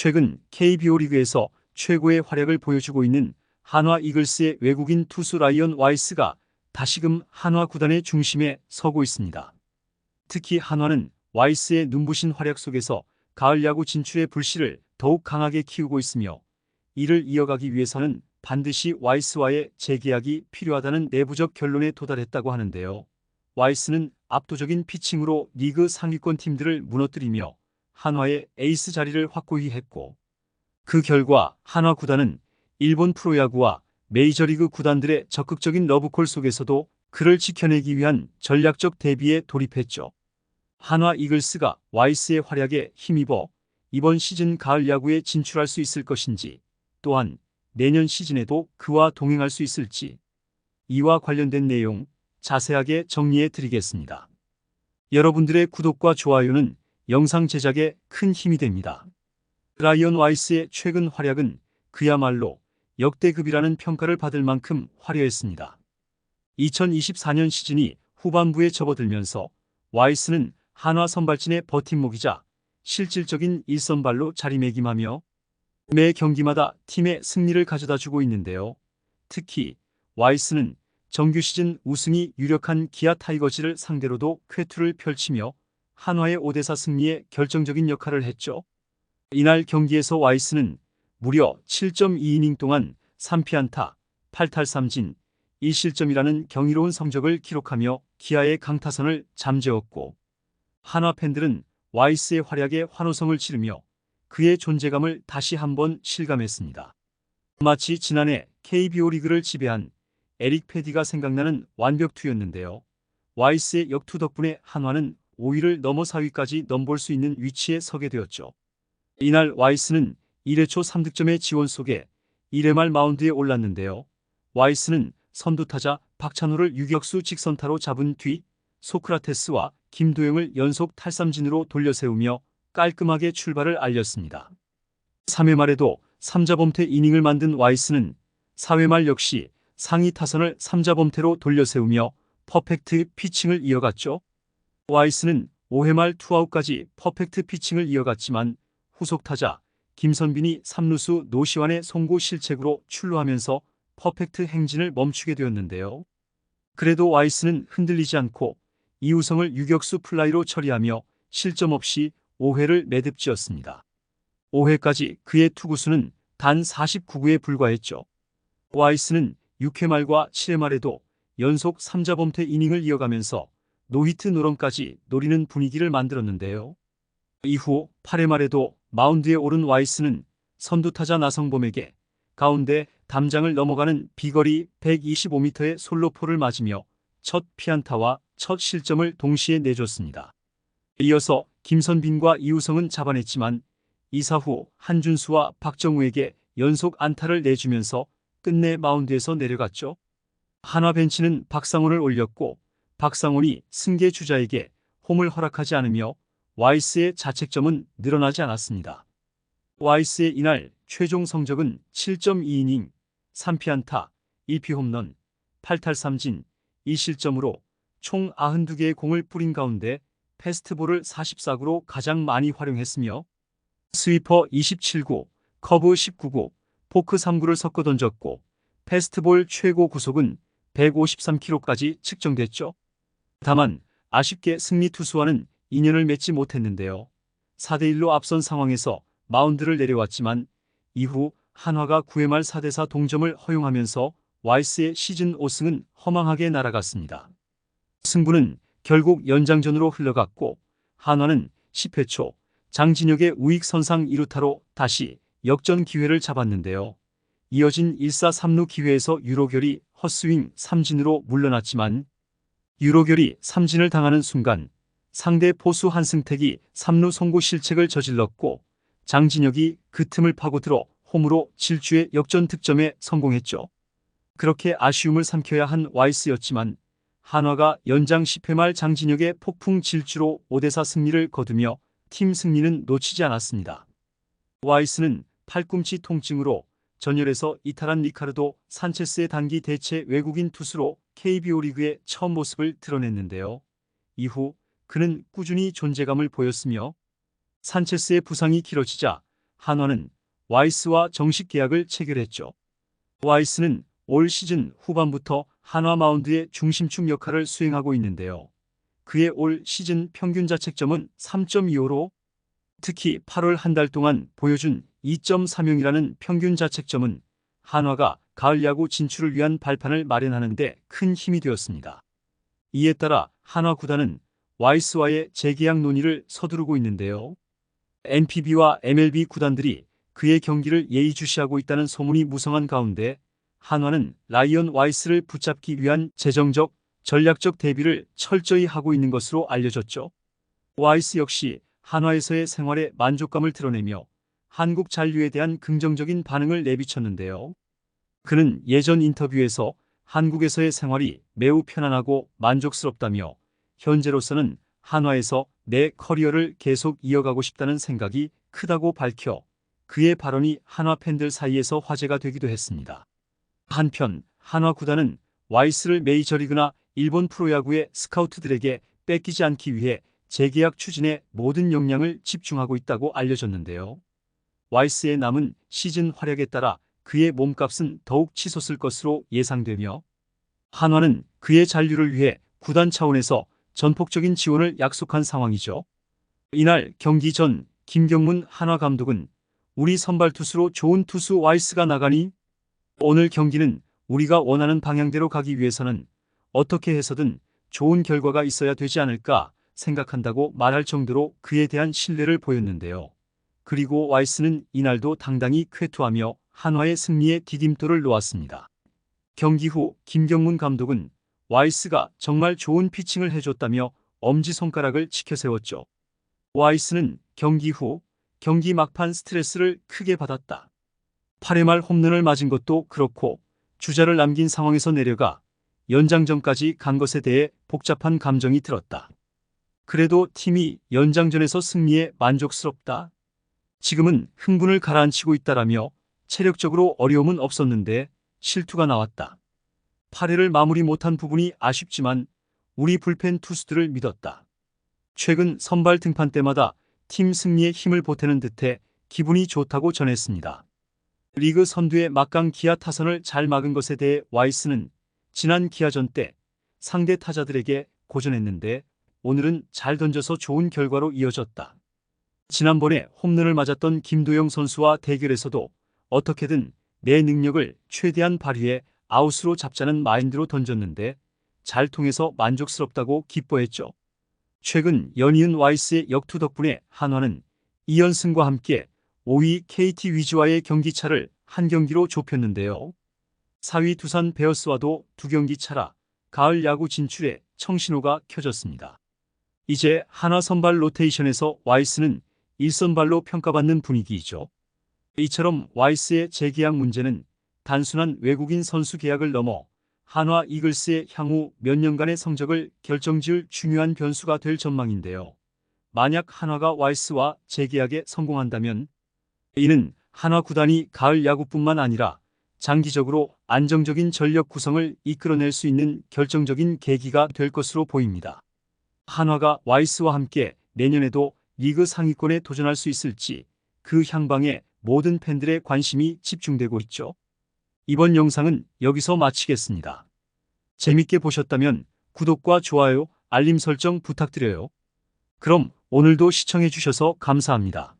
최근 KBO 리그에서 최고의 활약을 보여주고 있는 한화 이글스의 외국인 투수 라이언 와이스가 다시금 한화 구단의 중심에 서고 있습니다. 특히 한화는 와이스의 눈부신 활약 속에서 가을 야구 진출의 불씨를 더욱 강하게 키우고 있으며 이를 이어가기 위해서는 반드시 와이스와의 재계약이 필요하다는 내부적 결론에 도달했다고 하는데요. 와이스는 압도적인 피칭으로 리그 상위권 팀들을 무너뜨리며 한화의 에이스 자리를 확고히 했고 그 결과 한화 구단은 일본 프로야구와 메이저리그 구단들의 적극적인 러브콜 속에서도 그를 지켜내기 위한 전략적 대비에 돌입했죠. 한화 이글스가 와이스의 활약에 힘입어 이번 시즌 가을 야구에 진출할 수 있을 것인지 또한 내년 시즌에도 그와 동행할 수 있을지 이와 관련된 내용 자세하게 정리해 드리겠습니다. 여러분들의 구독과 좋아요는 영상 제작에 큰 힘이 됩니다. 라이언 와이스의 최근 활약은 그야말로 역대급이라는 평가를 받을 만큼 화려했습니다. 2024년 시즌이 후반부에 접어들면서 와이스는 한화 선발진의 버팀목이자 실질적인 일선발로 자리매김하며 매 경기마다 팀의 승리를 가져다 주고 있는데요. 특히 와이스는 정규 시즌 우승이 유력한 기아 타이거즈를 상대로도 쾌투를 펼치며 한화의 5대4 승리에 결정적인 역할을 했죠. 이날 경기에서 와이스는 무려 7.2이닝 동안 3피안타, 8탈3진, 1실점이라는 경이로운 성적을 기록하며 기아의 강타선을 잠재웠고 한화 팬들은 와이스의 활약에 환호성을 치르며 그의 존재감을 다시 한번 실감했습니다. 마치 지난해 KBO 리그를 지배한 에릭 패디가 생각나는 완벽투였는데요. 와이스의 역투 덕분에 한화는 5위를 넘어 4위까지 넘볼 수 있는 위치에 서게 되었죠. 이날 와이스는 1회 초 3득점의 지원 속에 1회 말 마운드에 올랐는데요. 와이스는 선두타자 박찬호를 유격수 직선타로 잡은 뒤 소크라테스와 김도영을 연속 탈삼진으로 돌려세우며 깔끔하게 출발을 알렸습니다. 3회 말에도 3자 범퇴 이닝을 만든 와이스는 4회 말 역시 상위 타선을 3자 범퇴로 돌려세우며 퍼펙트 피칭을 이어갔죠. 와이스는 5회 말 투아웃까지 퍼펙트 피칭을 이어갔지만 후속 타자 김선빈이 3루수 노시환의 송구 실책으로 출루하면서 퍼펙트 행진을 멈추게 되었는데요. 그래도 와이스는 흔들리지 않고 이우성을 유격수 플라이로 처리하며 실점 없이 5회를 매듭지었습니다. 5회까지 그의 투구수는 단 49구에 불과했죠. 와이스는 6회 말과 7회 말에도 연속 3자 범퇴 이닝을 이어가면서 노히트 노런까지 노리는 분위기를 만들었는데요. 이후 8회 말에도 마운드에 오른 와이스는 선두타자 나성범에게 가운데 담장을 넘어가는 비거리 125m의 솔로포를 맞으며 첫 피안타와 첫 실점을 동시에 내줬습니다. 이어서 김선빈과 이우성은 잡아냈지만 이사 후 한준수와 박정우에게 연속 안타를 내주면서 끝내 마운드에서 내려갔죠. 한화 벤치는 박상훈을 올렸고 박상훈이 승계 주자에게 홈을 허락하지 않으며 와이스의 자책점은 늘어나지 않았습니다. 와이스의 이날 최종 성적은 7.2이닝, 3피안타, 1피 홈런, 8탈3진, 2실점으로 총 92개의 공을 뿌린 가운데 패스트볼을 44구로 가장 많이 활용했으며 스위퍼 27구, 커브 19구, 포크 3구를 섞어 던졌고 패스트볼 최고 구속은 153km까지 측정됐죠. 다만 아쉽게 승리 투수와는 인연을 맺지 못했는데요. 4대1로 앞선 상황에서 마운드를 내려왔지만 이후 한화가 9회 말 4대4 동점을 허용하면서 와이스의 시즌 5승은 허망하게 날아갔습니다. 승부는 결국 연장전으로 흘러갔고 한화는 10회 초 장진혁의 우익 선상 2루타로 다시 역전 기회를 잡았는데요. 이어진 1사 3루 기회에서 유로결이 헛스윙 3진으로 물러났지만 유로결이 3진을 당하는 순간 상대 포수 한승택이 3루 송구 실책을 저질렀고 장진혁이 그 틈을 파고들어 홈으로 질주의 역전 득점에 성공했죠. 그렇게 아쉬움을 삼켜야 한 와이스였지만 한화가 연장 10회 말 장진혁의 폭풍 질주로 5대4 승리를 거두며 팀 승리는 놓치지 않았습니다. 와이스는 팔꿈치 통증으로 전열에서 이탈한 리카르도 산체스의 단기 대체 외국인 투수로 KBO 리그의 처음 모습을 드러냈는데요. 이후 그는 꾸준히 존재감을 보였으며 산체스의 부상이 길어지자 한화는 와이스와 정식 계약을 체결했죠. 와이스는 올 시즌 후반부터 한화 마운드의 중심축 역할을 수행하고 있는데요. 그의 올 시즌 평균 자책점은 3.25로 특히 8월 한 달 동안 보여준 2.30이라는 평균 자책점은 한화가 가을 야구 진출을 위한 발판을 마련하는 데 큰 힘이 되었습니다. 이에 따라 한화 구단은 와이스와의 재계약 논의를 서두르고 있는데요. NPB와 MLB 구단들이 그의 경기를 예의주시하고 있다는 소문이 무성한 가운데 한화는 라이언 와이스를 붙잡기 위한 재정적, 전략적 대비를 철저히 하고 있는 것으로 알려졌죠. 와이스 역시 한화에서의 생활에 만족감을 드러내며 한국 잔류에 대한 긍정적인 반응을 내비쳤는데요. 그는 예전 인터뷰에서 한국에서의 생활이 매우 편안하고 만족스럽다며 현재로서는 한화에서 내 커리어를 계속 이어가고 싶다는 생각이 크다고 밝혀 그의 발언이 한화 팬들 사이에서 화제가 되기도 했습니다. 한편 한화 구단은 와이스를 메이저리그나 일본 프로야구의 스카우트들에게 뺏기지 않기 위해 재계약 추진에 모든 역량을 집중하고 있다고 알려졌는데요. 와이스의 남은 시즌 활약에 따라 그의 몸값은 더욱 치솟을 것으로 예상되며 한화는 그의 잔류를 위해 구단 차원에서 전폭적인 지원을 약속한 상황이죠. 이날 경기 전 김경문 한화 감독은 우리 선발 투수로 좋은 투수 와이스가 나가니 오늘 경기는 우리가 원하는 방향대로 가기 위해서는 어떻게 해서든 좋은 결과가 있어야 되지 않을까 생각한다고 말할 정도로 그에 대한 신뢰를 보였는데요. 그리고 와이스는 이날도 당당히 쾌투하며 한화의 승리에 디딤돌을 놓았습니다. 경기 후 김경문 감독은 와이스가 정말 좋은 피칭을 해줬다며 엄지손가락을 치켜세웠죠. 와이스는 경기 후 경기 막판 스트레스를 크게 받았다. 8회 말 홈런을 맞은 것도 그렇고 주자를 남긴 상황에서 내려가 연장전까지 간 것에 대해 복잡한 감정이 들었다. 그래도 팀이 연장전에서 승리에 만족스럽다. 지금은 흥분을 가라앉히고 있다라며 체력적으로 어려움은 없었는데 실투가 나왔다. 8회를 마무리 못한 부분이 아쉽지만 우리 불펜 투수들을 믿었다. 최근 선발 등판 때마다 팀 승리에 힘을 보태는 듯해 기분이 좋다고 전했습니다. 리그 선두의 막강 기아 타선을 잘 막은 것에 대해 와이스는 지난 기아전 때 상대 타자들에게 고전했는데 오늘은 잘 던져서 좋은 결과로 이어졌다. 지난번에 홈런을 맞았던 김도영 선수와 대결에서도 어떻게든 내 능력을 최대한 발휘해 아웃으로 잡자는 마인드로 던졌는데 잘 통해서 만족스럽다고 기뻐했죠. 최근 연이은 와이스의 역투 덕분에 한화는 2연승과 함께 5위 KT 위즈와의 경기차를 한 경기로 좁혔는데요. 4위 두산 베어스와도 두 경기 차라 가을 야구 진출에 청신호가 켜졌습니다. 이제 한화 선발 로테이션에서 와이스는 1선발로 평가받는 분위기이죠. 이처럼 와이스의 재계약 문제는 단순한 외국인 선수 계약을 넘어 한화 이글스의 향후 몇 년간의 성적을 결정지을 중요한 변수가 될 전망인데요. 만약 한화가 와이스와 재계약에 성공한다면 이는 한화 구단이 가을 야구뿐만 아니라 장기적으로 안정적인 전력 구성을 이끌어낼 수 있는 결정적인 계기가 될 것으로 보입니다. 한화가 와이스와 함께 내년에도 리그 상위권에 도전할 수 있을지 그 향방에 모든 팬들의 관심이 집중되고 있죠. 이번 영상은 여기서 마치겠습니다. 재밌게 보셨다면 구독과 좋아요, 알림 설정 부탁드려요. 그럼 오늘도 시청해주셔서 감사합니다.